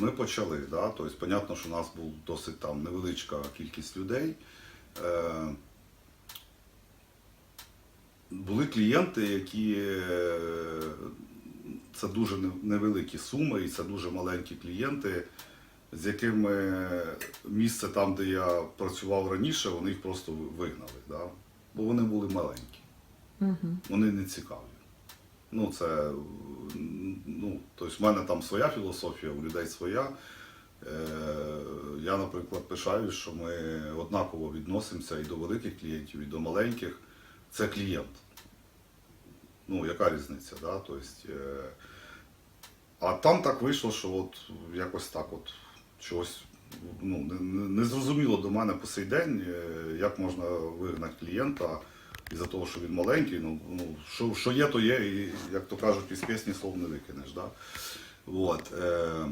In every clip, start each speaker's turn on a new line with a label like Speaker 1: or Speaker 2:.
Speaker 1: ми почали. Да? Тобто, понятно, що у нас була досить там невеличка кількість людей. Е, були клієнти, які е, це дуже невеликі суми, і це дуже маленькі клієнти, з якими місце там, де я працював раніше, вони їх просто вигнали. Да? Бо вони були маленькі,
Speaker 2: Угу.
Speaker 1: вони не цікаві. Ну, це, ну, тобто в мене там своя філософія, у людей своя. Е, Я, наприклад, пишаюсь, що ми однаково відносимося і до великих клієнтів, і до маленьких. Це клієнт. Ну, яка різниця, да? Тобто, е, а там так вийшло, що от якось так от чогось ну, не, не- зрозуміло до мене по сей день, е, як можна вигнати клієнта із-за того, що він маленький. Ну, ну, що, що є, то є, і як то кажуть, із пісні слов не викинеш. Да? От, е,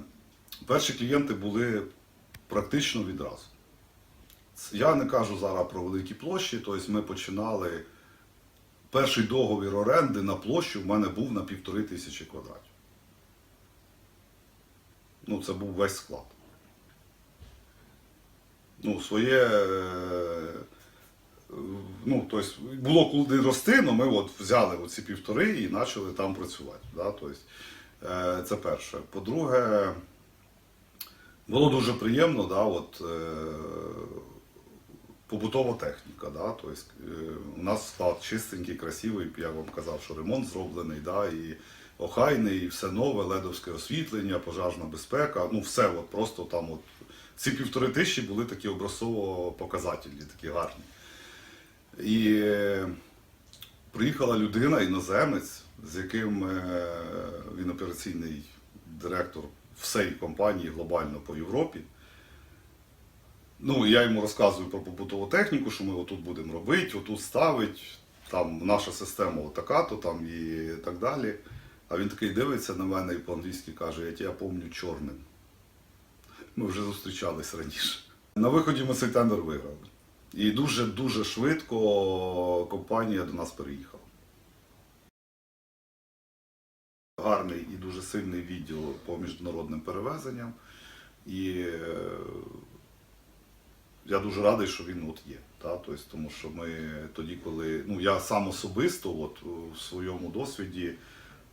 Speaker 1: перші клієнти були практично відразу. Я не кажу зараз про великі площі, тобто ми починали. Перший договір оренди на площу в мене був на півтори тисячі квадратів. Ну, це був весь склад. Ну, своє. Ну, тобто, було куди рости, але ми от взяли оці півтори і почали там працювати. Да? Тобто, це перше. По-друге, було дуже приємно, да, от, е, побутова техніка. Да? Тобто, у нас склад чистенький, красивий, я вам казав, що ремонт зроблений, да? і охайний, і все нове, ледовське освітлення, пожежна безпека. Ну, все от, просто там. От, ці півтори тисячі були такі образцово показательні, такі гарні. І е, приїхала людина, іноземець, з яким е, він операційний директор всієї компанії глобально по Європі. Ну, я йому розказую про побутову техніку, що ми отут будемо робити, отут ставити, там наша система отака-то там і так далі. А він такий дивиться на мене і по-англійськи каже, я тебе пам'ятаю чорним. Ми вже зустрічались раніше. На виході ми цей тендер виграли. І дуже-дуже швидко компанія до нас переїхала. Гарний і дуже сильний відділ по міжнародним перевезенням. І е, я дуже радий, що він от є. Та? Тобто, тому що ми тоді, коли. Ну, я сам особисто от, у своєму досвіді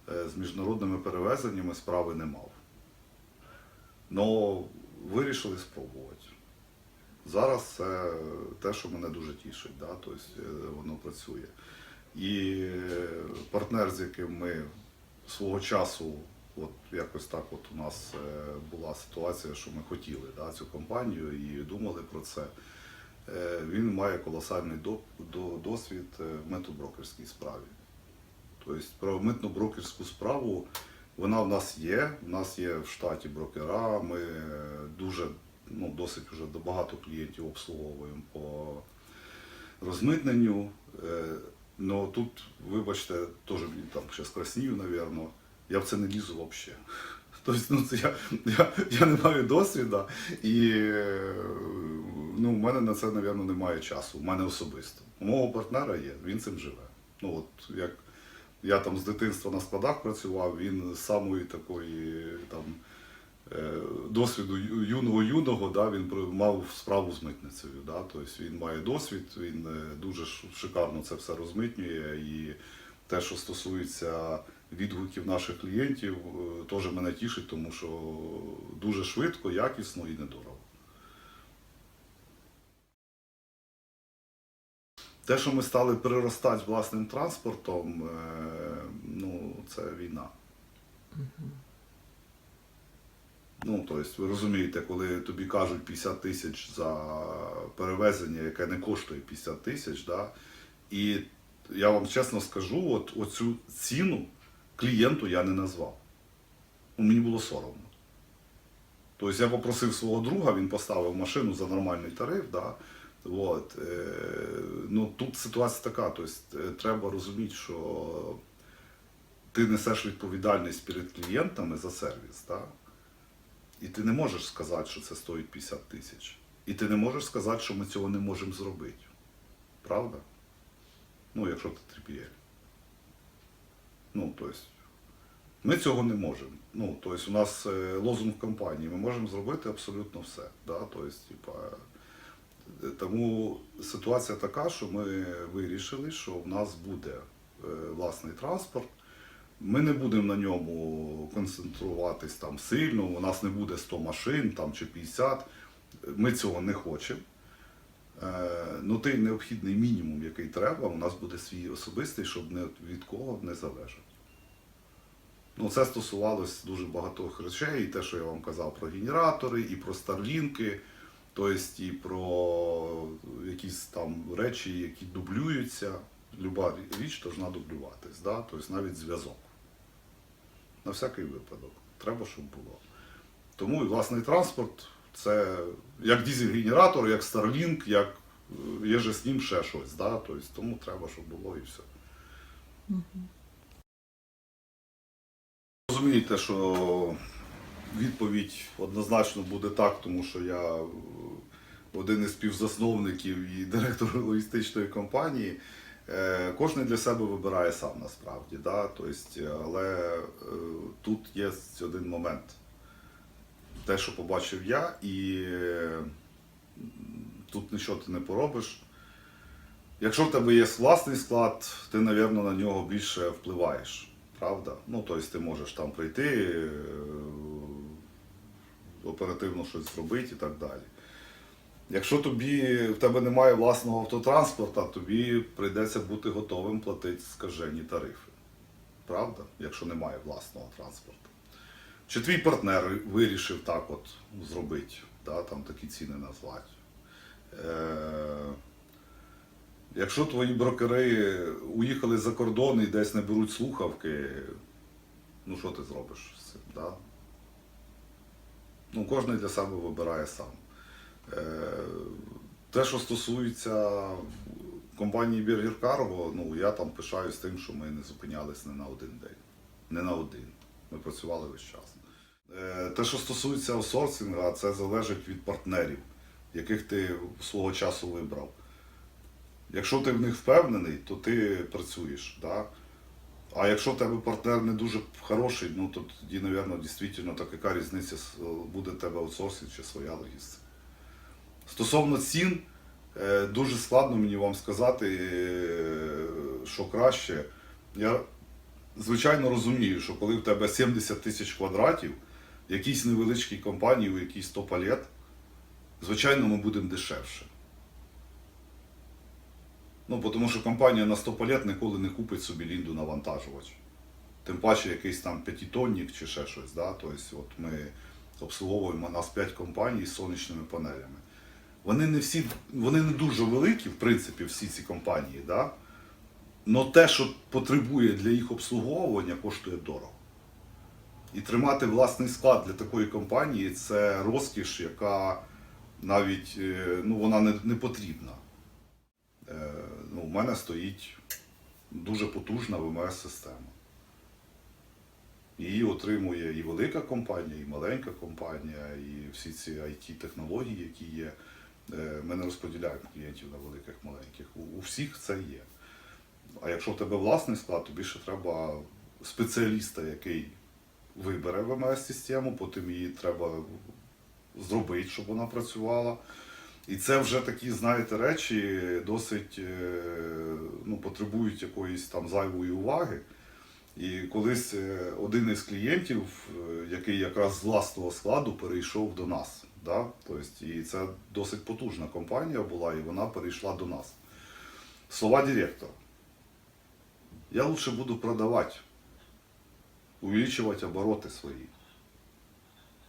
Speaker 1: е, з міжнародними перевезеннями справи не мав. Но вирішили спробувати. Зараз це те, що мене дуже тішить, да? тобто е, воно працює. І партнер, з яким ми свого часу, от якось так от у нас е, була ситуація, що ми хотіли да, цю компанію і думали про це. Е, Він має колосальний до- до- досвід в митноброкерській справі. Тобто про митно-брокерську справу вона в нас є. У нас є в штаті брокера. Ми дуже ну, досить вже багато клієнтів обслуговуємо по розмитненню. Е, Ну тут, вибачте, теж мені там ще скраснію, напевно. Я в це не лізу взагалі. Тобто, ну, це я, я, я не маю досвіду, і е, ну, в мене на це, напевно, немає часу. У мене особисто. У мого партнера є, він цим живе. Ну, от, як я там з дитинства на складах працював, він з самої такої там, досвіду юного-юного, да, він мав справу з митницею. Да, тобто він має досвід, він е, дуже шикарно це все розмитнює. І те, що стосується відгуків наших клієнтів, е, теж мене тішить, тому що дуже швидко, якісно і недорого. Те, що ми стали переростати власним транспортом, е, ну, це війна. Ну, тобто, ви розумієте, коли тобі кажуть 50 тисяч за перевезення, яке не коштує 50 тисяч, да, і я вам чесно скажу, от оцю ціну клієнту я не назвав. Ну, мені було соромно. Тобто я попросив свого друга, він поставив машину за нормальний тариф. Да, от, е, ну, тут ситуація така, тобто, треба розуміти, що ти несеш відповідальність перед клієнтами за сервіс. Да? І ти не можеш сказати, що це стоїть 50 тисяч. І ти не можеш сказати, що ми цього не можемо зробити. Правда? Ну, якщо ти 3PL. Ну, тобто, Ми цього не можемо. Ну, тобто у нас е, лозунг компанії, ми можемо зробити абсолютно все. Да? Тобто, типа, е, тому ситуація така, що ми вирішили, що в нас буде е, власний транспорт. Ми не будемо на ньому концентруватись там сильно, у нас не буде 100 машин там, чи 50. Ми цього не хочемо. Е, Ну, той необхідний мінімум, який треба, у нас буде свій особистий, щоб не від кого не залежав. Ну, це стосувалось дуже багатьох речей, і те, що я вам казав про генератори, і про старлінки, тобто і про якісь там речі, які дублюються. Люба річ повинна дублюватись, да? тобто навіть зв'язок. На всякий випадок. Треба, щоб було. Тому і власний транспорт це як дизель-генератор, як Starlink, як е, є же з ним ще щось. Да? Тобто, тому треба, щоб було і все. Розумієте, що відповідь однозначно буде так, тому що я один із співзасновників і директор логістичної компанії. Е, Кожен для себе вибирає сам насправді. Да? Тобто, але е, тут є один момент. Те, що побачив я, і тут нічого ти не поробиш. Якщо в тебе є власний склад, ти, мабуть, на нього більше впливаєш. Правда? Ну, тобто ти можеш там прийти, е, оперативно щось зробити і так далі. Якщо тобі в тебе немає власного автотранспорта, тобі прийдеться бути готовим платити скажені тарифи. Правда? Якщо немає власного транспорту. Чи твій партнер вирішив так от зробити, да, там такі ціни назвати. Е- Якщо твої брокери уїхали за кордон і десь не беруть слухавки, ну що ти зробиш з цим? Да? Ну, кожен для себе вибирає сам. Е, Те, що стосується компанії Burger Cargo, ну я там пишаюсь тим, що ми не зупинялись не на один день. Не на один. Ми працювали весь час. Е, Те, що стосується аутсорсингу, це залежить від партнерів, яких ти свого часу вибрав. Якщо ти в них впевнений, то ти працюєш. Да? А якщо в тебе партнер не дуже хороший, ну то тоді, мабуть, дійсно так яка різниця буде в тебе аутсорсинг чи своя логістика. Стосовно цін, е, дуже складно мені вам сказати, е, що краще. Я звичайно розумію, що коли в тебе 70 тисяч квадратів, якійсь невеличкій компанії, у якійсь 100 палет, звичайно, ми будемо дешевше. Ну, тому що компанія на 100 палет ніколи не купить собі лінду навантажувач. Тим паче якийсь там п'ятитонник чи ще щось. Да? Тобто, от ми обслуговуємо нас 5 компаній з сонячними панелями. Вони не всі, вони не дуже великі, в принципі, всі ці компанії, да? але те, що потребує для їх обслуговування, коштує дорого. І тримати власний склад для такої компанії це розкіш, яка навіть е, ну, вона не, не потрібна. Е, ну, у мене стоїть дуже потужна ВМС-система. Її отримує і велика компанія, і маленька компанія, і всі ці IT-технології, які є. Е, Ми не розподіляємо клієнтів на великих, маленьких. У, всіх це є. А якщо в тебе власний склад, тобі ще треба спеціаліста, який вибере ВМС-систему, потім її треба зробити, щоб вона працювала. І це вже такі, знаєте, речі досить е, ну, потребують якоїсь там зайвої уваги. І колись е, один із клієнтів, який якраз з власного складу перейшов до нас. Да? Тобто, і це досить потужна компанія була, і вона перейшла до нас. Слова директора. Я лучше буду продавати, увеличивать обороты свои.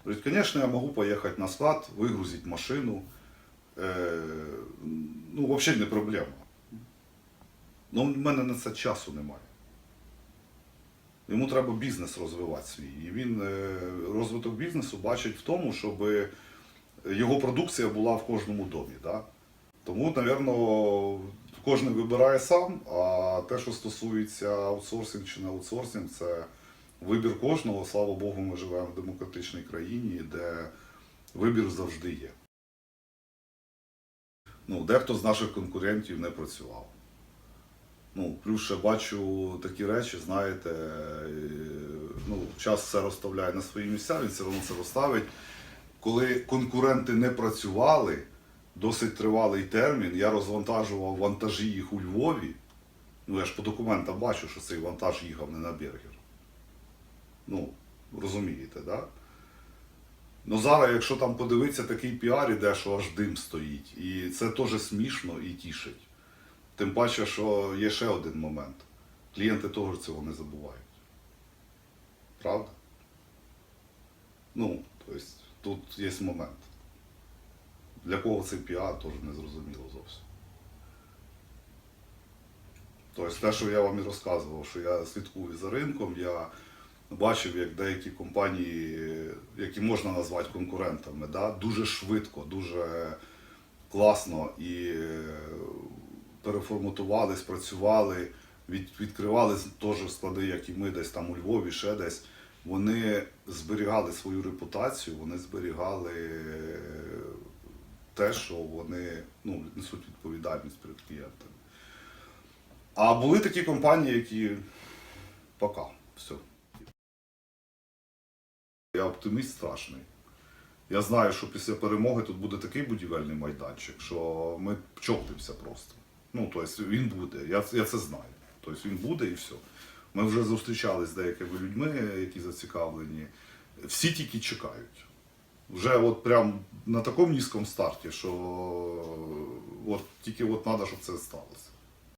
Speaker 1: Говорит, конечно, я могу поехать на склад, выгрузить машину. Е, ну, взагалі не проблема. Ну, в мене на це часу немає. Йому треба бізнес розвивати свій. І він е, розвиток бізнесу бачить в тому, щоб його продукція була в кожному домі. Да? Тому, напевно, кожен вибирає сам, а те, що стосується аутсорсинг чи не аутсорсинг, це вибір кожного. Слава Богу, ми живемо в демократичній країні, де вибір завжди є. Ну, дехто з наших конкурентів не працював. Ну, плюс ще бачу такі речі, знаєте, ну, час все розставляє на свої місця, він все одно це розставить. Коли конкуренти не працювали, досить тривалий термін, я розвантажував вантажі їх у Львові. Ну, я ж по документам бачу, що цей вантаж їхав не на Бергер. Ну, розумієте, так? Да? Ну зараз, якщо там подивитися, такий піар іде, що аж дим стоїть. І це теж смішно і тішить. Тим паче, що є ще один момент. Клієнти теж цього не забувають. Правда? Ну, тобто, тут є момент. Для кого цей піар, теж не зрозуміло зовсім. Тобто те, що я вам і розказував, що я слідкую за ринком, я бачив, як деякі компанії, які можна назвати конкурентами, да, дуже швидко, дуже класно і е, переформатували, спрацювали, від, відкривали теж склади, як і ми, десь там у Львові, ще десь. Вони зберігали свою репутацію, вони зберігали е, те, що вони ну, несуть відповідальність перед клієнтами. А були такі компанії, які пока, все. Я оптиміст страшний. Я знаю, що після перемоги тут буде такий будівельний майданчик, що ми чоптимося просто. Ну, тобто він буде, я, я це знаю. Тобто він буде і все. Ми вже зустрічалися з деякими людьми, які зацікавлені. Всі тільки чекають. Вже от прям на такому низькому старті, що от тільки от треба, щоб це сталося.